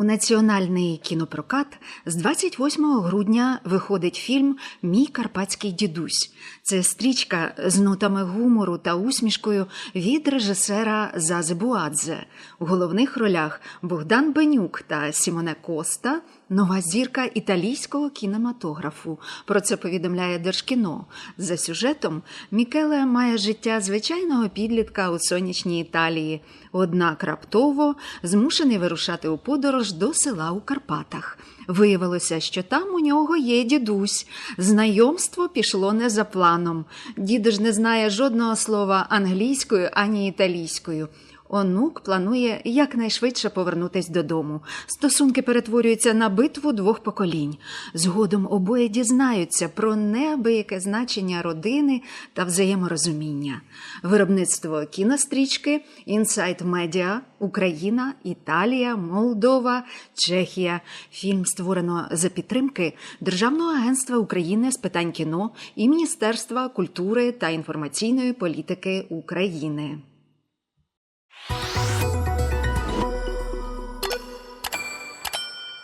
У національний кінопрокат з 28 грудня виходить фільм Мій карпатський дідусь. Це стрічка з нотами гумору та усмішкою від режисера Зази Буадзе. У головних ролях Богдан Бенюк та Сімоне Коста. Нова зірка італійського кінематографу. Про це повідомляє Держкіно. За сюжетом Мікеле має життя звичайного підлітка у сонячній Італії, однак раптово змушений вирушати у подорож до села у Карпатах. Виявилося, що там у нього є дідусь. Знайомство пішло не за планом. Дідо ж не знає жодного слова англійською ані італійською. Онук планує якнайшвидше повернутись додому. Стосунки перетворюються на битву двох поколінь. Згодом обоє дізнаються про неабияке значення родини та взаєморозуміння. Виробництво кінострічки Інсайт Медіа, Україна, Італія, Молдова, Чехія. Фільм створено за підтримки Державного агентства України з питань кіно і Міністерства культури та інформаційної політики України. Bye.